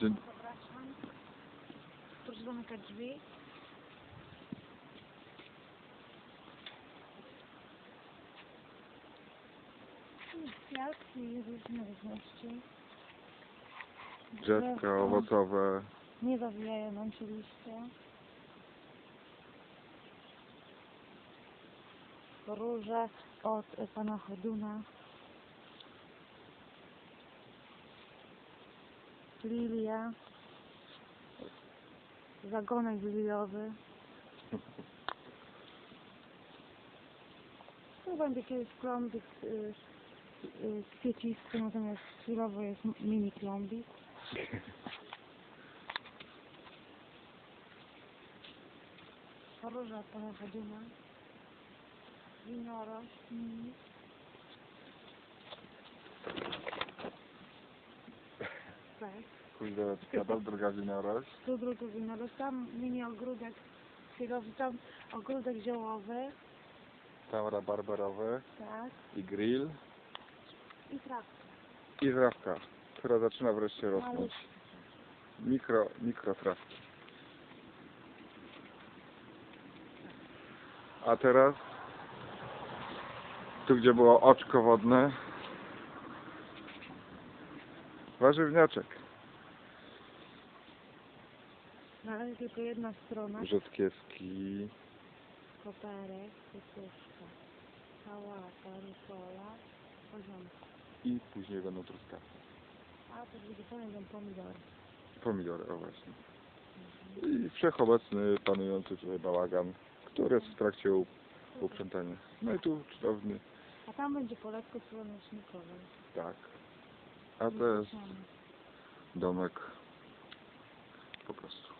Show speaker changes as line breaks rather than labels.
Dzień.
Proszę zamykać drzwi. Kwiatki różne różności.
drzewka owocowe.
Nie zawijają nam się liście. Róże od e, pana Choduna. Lilia. Zagonek liliowy. Tu będzie kiedyś klombik y, y, natomiast chwilowo jest mini klombik. Róża pana Choduna. Winorość.
Druga winorość.
Tu drugi winorość. Tam mini ogródek chwilowy. Tam ogródek ziołowy.
Tam rabarberowy
Tak.
i grill.
I trawka.
I trawka, która zaczyna wreszcie rosnąć. Mikro, mikro trawki. A teraz tu gdzie było oczko wodne warzywniaczek
na razie tylko jedna strona.
rzodkiewski
Koperek, kukuszka. Sałata, rukola. Poziomka.
i później będą truskawki
A to będzie będą pomidory.
pomidory, o właśnie i wszechobecny panujący tutaj bałagan który jest w trakcie up- uprzątania no i tu cudowny
A tam będzie poletko słonecznikowe.
tak a to jest domek po prostu